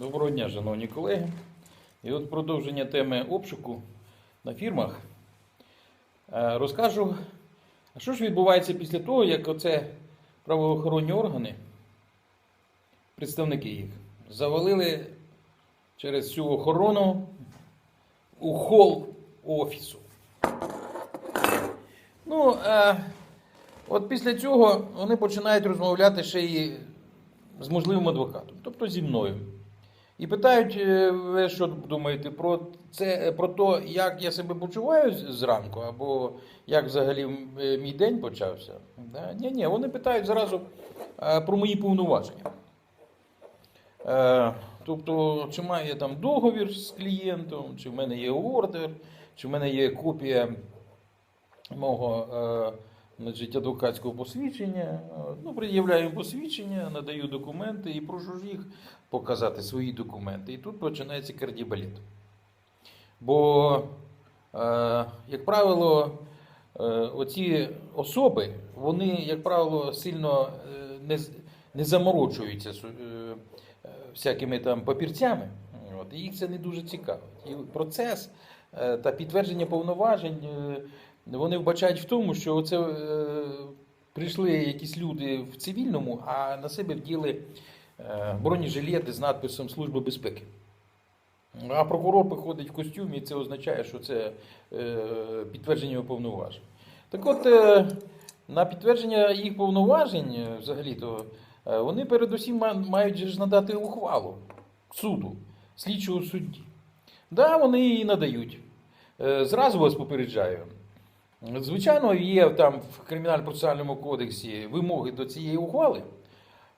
Доброго дня, шановні колеги. І от продовження теми обшуку на фірмах. Е, Розкажу, а що ж відбувається після того, як оце правоохоронні органи, представники їх, завалили через всю охорону у хол офісу. Ну, е, от після цього вони починають розмовляти ще й з можливим адвокатом, тобто зі мною. І питають, е, ви що думаєте про це, про те, як я себе почуваю зранку, або як взагалі е, мій день почався. Ні, ні, вони питають зразу е, про мої повноваження. Тобто, чи маю я там договір з клієнтом, чи в мене є ордер, чи в мене є копія мого значить, адвокатського посвідчення. Е, Ну, пред'являю посвідчення, надаю документи і прошу їх показати свої документи. І тут починається кардібалет. Бо, е, як правило, е, оці особи, вони, як правило, сильно не, не заморочуються всякими там папірцями. От, і їх це не дуже цікавить. І процес та підтвердження повноважень вони вбачають в тому, що оце е, прийшли якісь люди в цивільному, а на себе вділи е, бронежилети з надписом Служба безпеки. А прокурор приходить в костюмі, і це означає, що це е, підтвердження повноважень. Так от, е, на підтвердження їх повноважень, е, взагалі-то, е, вони передусім мають ж надати ухвалу суду, слідчого судді. Да, вони її надають. Е, Зразу вас попереджаю. Звичайно, є там в кримінально-процесуальному кодексі вимоги до цієї ухвали.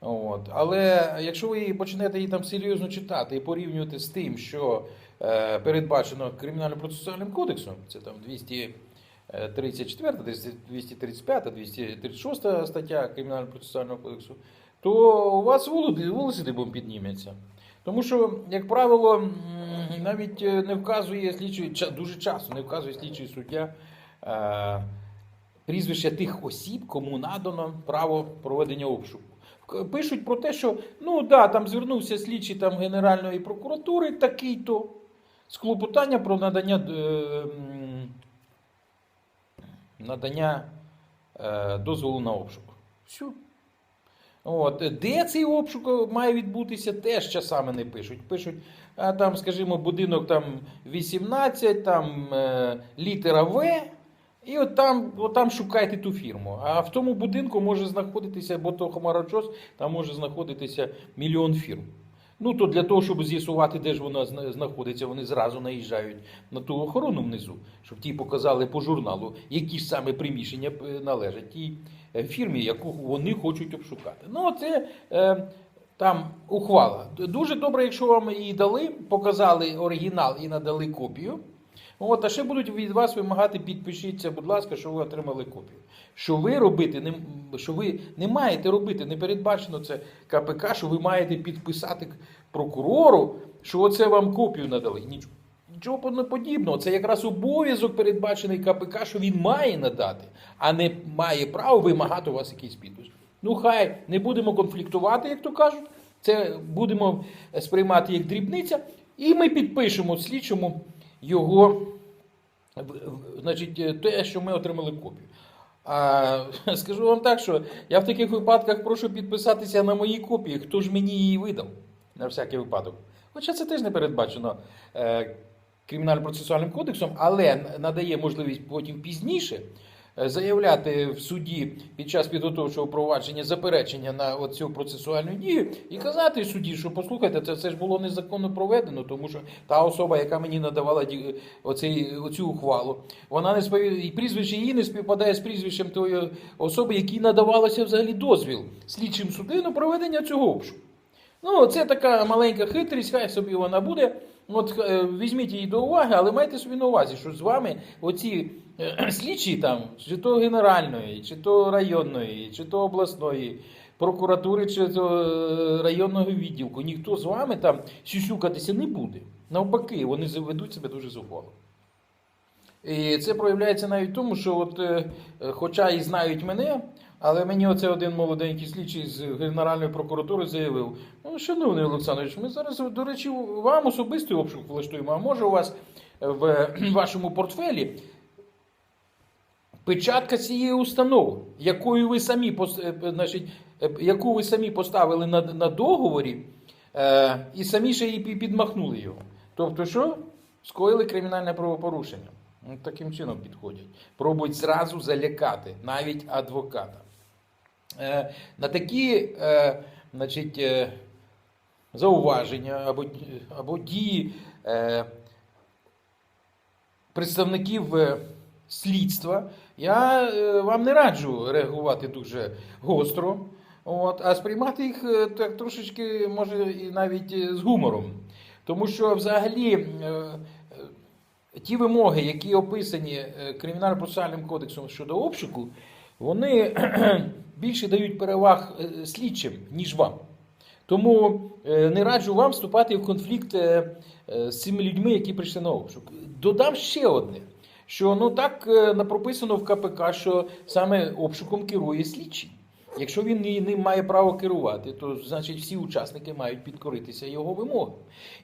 От. Але якщо ви почнете її там серйозно читати і порівнювати з тим, що е, передбачено кримінально-процесуальним кодексом, це там 234, 235, 236 стаття Кримінально-процесуального кодексу, то у вас волоси дибом підніметься. Тому що, як правило, навіть е, не вказує слідчий, дуже часто не вказує слідчий суддя е, прізвище тих осіб, кому надано право проведення обшуку. Пишуть про те, що ну да, там звернувся слідчий там Генеральної прокуратури такий-то з клопотання про надання, е, надання е, дозволу на обшук. Все. От. Де цей обшук має відбутися, теж часами не пишуть. Пишуть, а там, скажімо, будинок там 18, там літера В, і от там, от там шукайте ту фірму. А в тому будинку може знаходитися, бо то хмарочос, там може знаходитися мільйон фірм. Ну, то для того, щоб з'ясувати, де ж вона знаходиться, вони зразу наїжджають на ту охорону внизу, щоб ті показали по журналу, які ж саме приміщення е, належать тій е, фірмі, яку вони хочуть обшукати. Ну, це е, там ухвала. Дуже добре, якщо вам її дали, показали оригінал і надали копію. От, а ще будуть від вас вимагати, підпишіться, будь ласка, що ви отримали копію. Що ви робити не, що ви не маєте робити, не передбачено це КПК, що ви маєте підписати прокурору, що оце вам копію надали. Нічого. Нічого подібного. Це якраз обов'язок передбачений КПК, що він має надати, а не має право вимагати у вас якийсь підпис. Ну хай не будемо конфліктувати, як то кажуть. Це будемо сприймати як дрібниця, і ми підпишемо слідчому його, значить, е, те, що ми отримали копію. А скажу вам так, що я в таких випадках прошу підписатися на мої копії, хто ж мені її видав на всякий випадок. Хоча це теж не передбачено е, кримінально-процесуальним кодексом, але надає можливість потім пізніше заявляти в суді під час підготовчого провадження заперечення на оцю процесуальну дію і казати судді, що послухайте, це все ж було незаконно проведено, тому що та особа, яка мені надавала оцей, оцю ухвалу, вона не спів... і прізвище її не співпадає з прізвищем тої особи, якій надавалося взагалі дозвіл слідчим суди на проведення цього обшуку. Ну, це така маленька хитрість, хай собі вона буде. От е, візьміть її до уваги, але майте собі на увазі, що з вами оці е, слідчі там, чи то генеральної, чи то районної, чи то обласної прокуратури, чи е, районного відділку, ніхто з вами там сюсюкатися не буде. Навпаки, вони ведуть себе дуже зухвало. І це проявляється навіть в тому, що, от, е, хоча і знають мене, Але мені оце один молоденький слідчий з Генеральної прокуратури заявив: ну, шановний Олександрович, ми зараз, до речі, вам особистий обшук влаштуємо, а може у вас в вашому портфелі печатка цієї установи, якою ви самі е, значить, е, яку ви самі поставили на, на договорі, е, і самі ще її підмахнули його. Тобто, що? Скоїли кримінальне правопорушення. Ну, таким чином підходять. Пробують зразу залякати, навіть адвоката. Е, на такі е, значить, е, зауваження або, або дії е, представників е, слідства, я е, вам не раджу реагувати дуже гостро, от, а сприймати їх е, так трошечки, може, і навіть е, з гумором. Тому що взагалі ті вимоги, які описані Кримінально-процесуальним кодексом щодо обшуку, вони більше дають переваг слідчим, ніж вам. Тому не раджу вам вступати в конфлікт з цими людьми, які прийшли на обшук. Додам ще одне, що ну так е, на- прописано в КПК, що саме обшуком керує слідчий. Якщо він ним має право керувати, то значить всі учасники мають підкоритися його вимогам.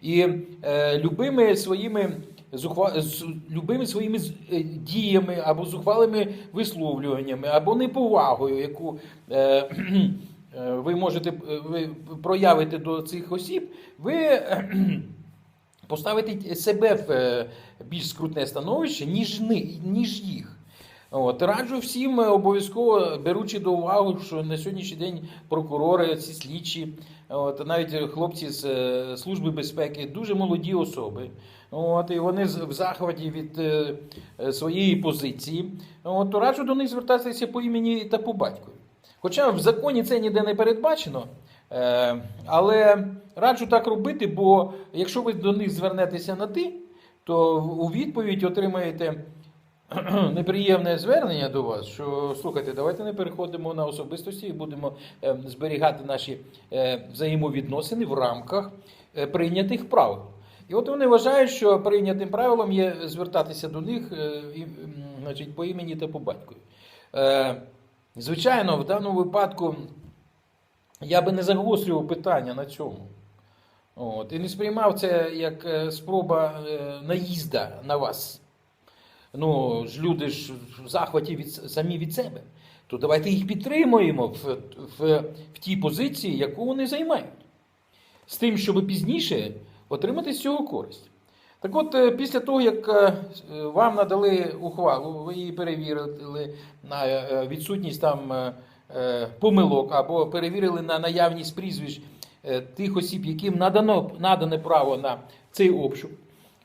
І е, любими своїми зухва... з любими своїми е, діями або зухвалими висловлюваннями, або неповагою, яку е, е, ви можете ви проявити до цих осіб, ви поставите себе в е, більш скрутне становище, ніж, ніж їх. От, раджу всім е, обов'язково беручи до уваги, що на сьогоднішній день прокурори, ці слідчі, от, навіть хлопці з е, Служби безпеки, дуже молоді особи. От, і вони в захваті від е, своєї позиції. От, то раджу до них звертатися по імені та по батькові. Хоча в законі це ніде не передбачено, але раджу так робити, бо якщо ви до них звернетеся на ти, то у відповідь отримаєте неприємне звернення до вас, що слухайте, давайте не переходимо на особистості і будемо е, зберігати наші е, взаємовідносини в рамках е, прийнятих правил. І от вони вважають, що прийнятим правилом є звертатися до них е, значить, по імені та по батькові. Е, Звичайно, в даному випадку я би не загострював питання на цьому. От, і не сприймав це як е, спроба е, наїзда на вас. Ну, ж люди ж в захваті від, самі від себе. То давайте їх підтримуємо в, в, в тій позиції, яку вони займають. З тим, щоб пізніше отримати з цього користь. Так от, е, після того, як вам надали ухвалу, ви її перевірили на відсутність там помилок або перевірили на наявність прізвищ е, тих осіб, яким надано, надане право на цей обшук.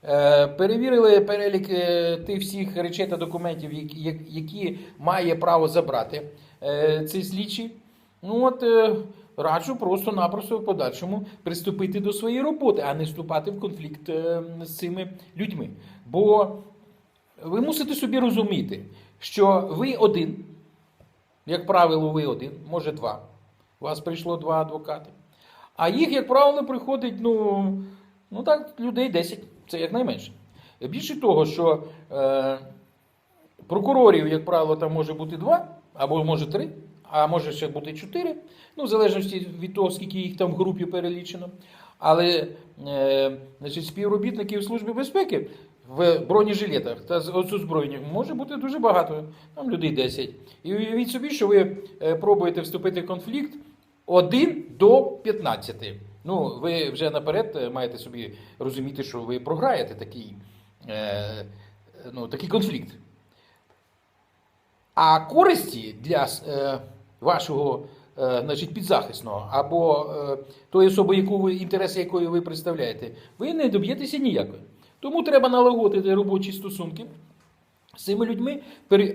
Е, Перевірили перелік е, тих всіх речей та документів, які, має право забрати е, цей слідчий. Ну от е, раджу просто-напросто в подальшому приступити до своєї роботи, а не вступати в конфлікт е, з цими людьми. Бо ви мусите собі розуміти, що ви один, як правило, ви один, може два. У вас прийшло два адвокати. А їх, як правило, приходить, ну, ну так, людей 10. Це якнайменше. Більше того, що е, прокурорів, як правило, там може бути два, або може три, а може ще бути чотири, ну, в залежності від того, скільки їх там в групі перелічено. Але е, значить, співробітників Служби безпеки в бронежилетах та з озброєннях може бути дуже багато, там людей 10. І уявіть собі, що ви е, пробуєте вступити в конфлікт 1 до 15. Ну, ви вже наперед е, маєте собі розуміти, що ви програєте такий, е, ну, такий конфлікт. А користі для е, вашого е, значить, підзахисного або е, тої особи, яку ви, інтереси якої ви представляєте, ви не доб'єтеся ніякої. Тому треба налагодити робочі стосунки з цими людьми,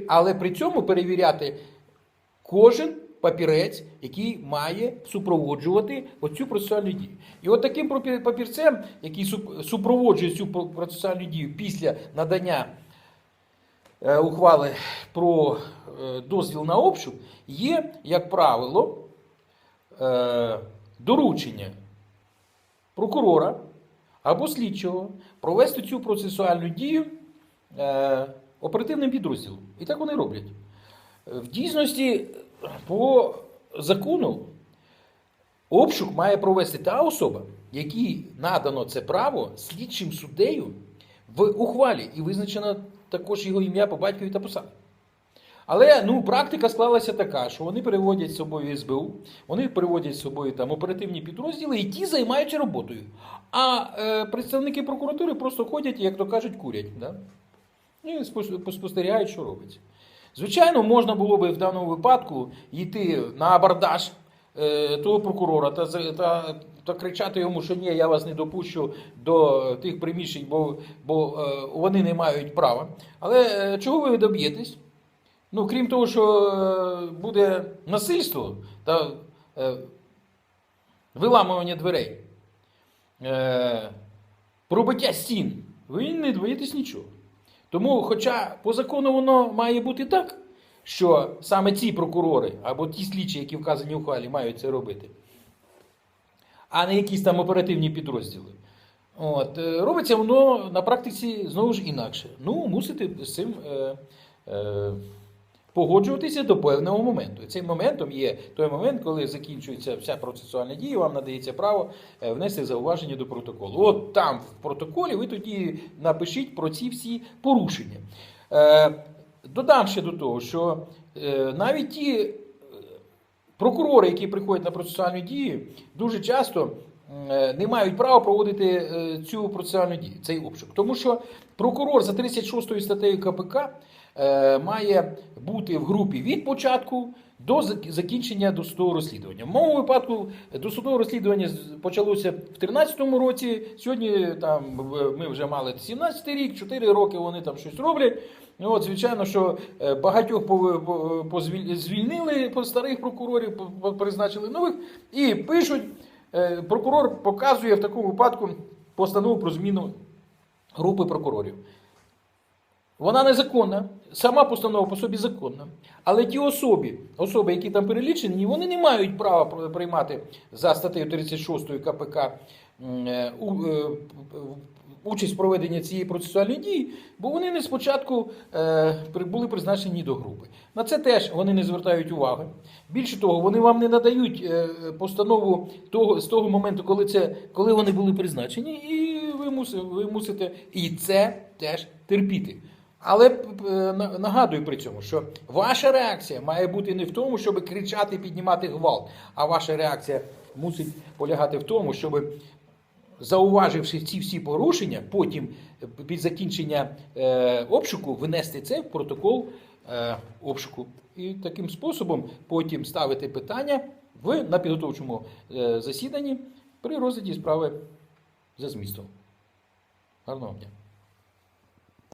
але при цьому перевіряти кожен папірець, який має супроводжувати оцю процесуальну дію. І от таким папірцем, який супроводжує цю про- процесуальну дію після надання е, ухвали про е, дозвіл на обшук, є, як правило, е, доручення прокурора або слідчого провести цю процесуальну дію е, оперативним підрозділом. І так вони роблять. В дійсності по закону обшук має провести та особа, якій надано це право слідчим суддею в ухвалі і визначено також його ім'я по батькові та посаді. Але ну, практика склалася така, що вони переводять з собою СБУ, вони переводять з собою там оперативні підрозділи, і ті займаються роботою. А е, представники прокуратури просто ходять, як то кажуть, курять. Да? І спостерігають, що робиться. Звичайно, можна було би в даному випадку йти на абордаж е, того прокурора та, та, та кричати йому, що ні, я вас не допущу до тих приміщень, бо, бо е, вони не мають права. Але е, чого ви доб'єтесь? Ну, крім того, що е, буде насильство та е, виламування дверей, е, пробиття стін, ви не доб'єтесь нічого. Тому, хоча по закону воно має бути так, що саме ці прокурори або ті слідчі, які вказані у хвалі, мають це робити, а не якісь там оперативні підрозділи. От, робиться воно на практиці знову ж інакше. Ну, мусите з цим е, е, погоджуватися до певного моменту. І цим моментом є той момент, коли закінчується вся процесуальна дія, вам надається право е, внести зауваження до протоколу. От там в протоколі ви тоді напишіть про ці всі порушення. Е, додам ще до того, що е, навіть ті прокурори, які приходять на процесуальну дію, дуже часто не мають права проводити цю процесуальну дію, цей обшук. Тому що прокурор за 36 статтею КПК має бути в групі від початку до закінчення досудового розслідування. В моєму випадку досудове розслідування почалося в 2013 році. Сьогодні там ми вже мали 17 рік, 4 роки вони там щось роблять. Ну, от, звичайно, що е, багатьох звільнили старих прокурорів, призначили нових і пишуть. е, Прокурор показує в такому випадку постанову про зміну групи прокурорів. Вона незаконна, сама постанова по собі законна. Але ті особи, особи, які там перелічені, вони не мають права приймати за статтею 36 КПК е, е, участь в проведенні цієї процесуальної дії, бо вони не спочатку е, були призначені до групи. На це теж вони не звертають уваги. Більше того, вони вам не надають постанову того, з того моменту, коли, це, коли вони були призначені, і ви мусите і це теж терпіти. Але на- нагадую при цьому, що ваша реакція має бути не в тому, щоб кричати, піднімати гвалт, а ваша реакція мусить полягати в тому, щоб зауваживши ці всі порушення, потім е, під закінчення е, обшуку внести це в протокол е, обшуку. І таким способом потім ставити питання в, на підготовчому е, засіданні при розгляді справи за змістом. Гарного дня.